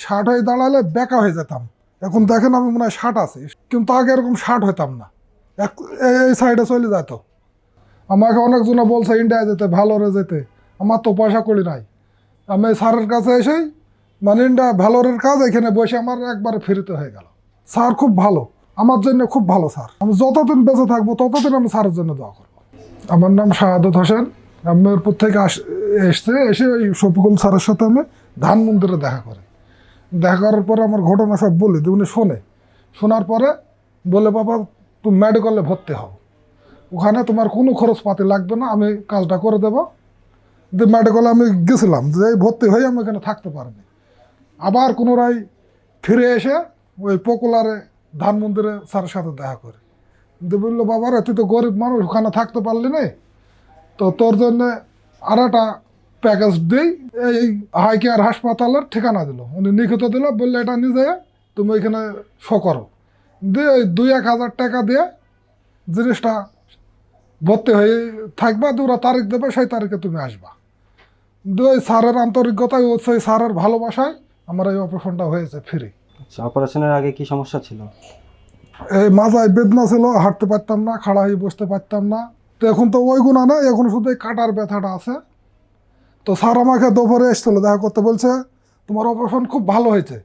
ষাট হয়ে দাঁড়ালে বেকা হয়ে যেতাম। এখন দেখেন আমি মনে হয় ষাট আছি। কিন্তু আগে এরকম ষাট হইতাম না। এক এই- সাইডে চলে যেত আমাকে অনেকজনে বলছে ইন্ডিয়া যেতে ভালোরে যেতে। আমার তো পয়সা করি নাই। আমি স্যারের কাছে এসেই মানে ইন্ডিয়া ভ্যালোরের কাজ, এখানে বসে আমার একবারে ফিরিতে হয়ে গেল। স্যার খুব ভালো। আমার জন্য খুব ভালো, স্যার। আমি যতদিন বেঁচে থাকব, ততদিন আমি স্যারের জন্য দোয়া করব। আমার নাম শাহাদত হোসেন। আমি মেহেরপুর থেকে আস এসছে, এসে ওই শফিকুল স্যারের সাথে আমি ধান মন্দিরে দেখা করি। দেখা করার পরে আমার ঘটনা সব বলি উনি শোনে। শোনার পরে বলে, বাবা, তুমি মেডিকেলে ভর্তি হও। ওখানে তোমার কোনো খরচপাতি লাগবে না, আমি কাজটা করে দেবো। দিয়ে মেডিকেলে আমি গেছিলাম, যে ভর্তি হয়ে আমি এখানে থাকতে পারিনি। আবার পুনরায় ফিরে এসে ওই পকুলারে ধান মন্দিরে স্যারের সাথে দেখা করি। দিয়ে বলল, বাবারে, তুই তো গরিব মানুষ, ওখানে থাকতে পারলি না। তো তোর জন্য আর একটা প্যাকেজ দিই এই হাই কেয়ার হাসপাতালের ঠিকানা দিল। উনি লিখিত দিল বললে এটা নিজে তুমি ওইখানে শো করো। দিয়ে ওই দুই এক হাজার টাকা দিয়ে জিনিসটা ভর্তি হয়ে থাকবা দিয়ে ওরা তারিখ দেবে সেই তারিখে তুমি আসবা। দিয়ে ওই স্যারের আন্তরিকতায় ও সেই স্যারের ভালোবাসায় আমার এই অপারেশনটা হয়েছে ফ্রি আচ্ছা অপারেশনের আগে কি সমস্যা ছিল? এই মাজায় বেদনা ছিল হাঁটতে পারতাম না খাড়া হয়ে বসতে পারতাম না। তো এখন তো ওই গুণা না এখন শুধু এই কাটার ব্যথাটা আছে। তো স্যার আমাকে দুপুরে এসেছিল দেখা করতে বলছে তোমার অপারেশন খুব ভালো হয়েছে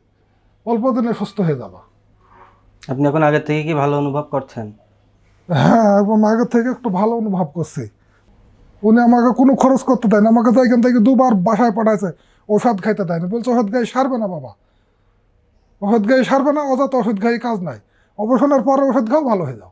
অল্প দিনে সুস্থ হয়ে যাবা। আপনি এখন আগের থেকে কি ভালো অনুভব করছেন? হ্যাঁ এবং আগের থেকে একটু ভালো অনুভব করছি। উনি আমাকে কোনো খরচ করতে দেয় না আমাকে তো এখান থেকে দুবার বাসায় পাঠাইছে ওষুধ খাইতে দেয় না বলছে ওষুধ গায়ে সারবে না বাবা। ওষুধ গায়ে সারবে না অযথা ওষুধ গায়ে কাজ নাই। অপারেশনের পরে ওষুধ খাও ভালো হয়ে যাও।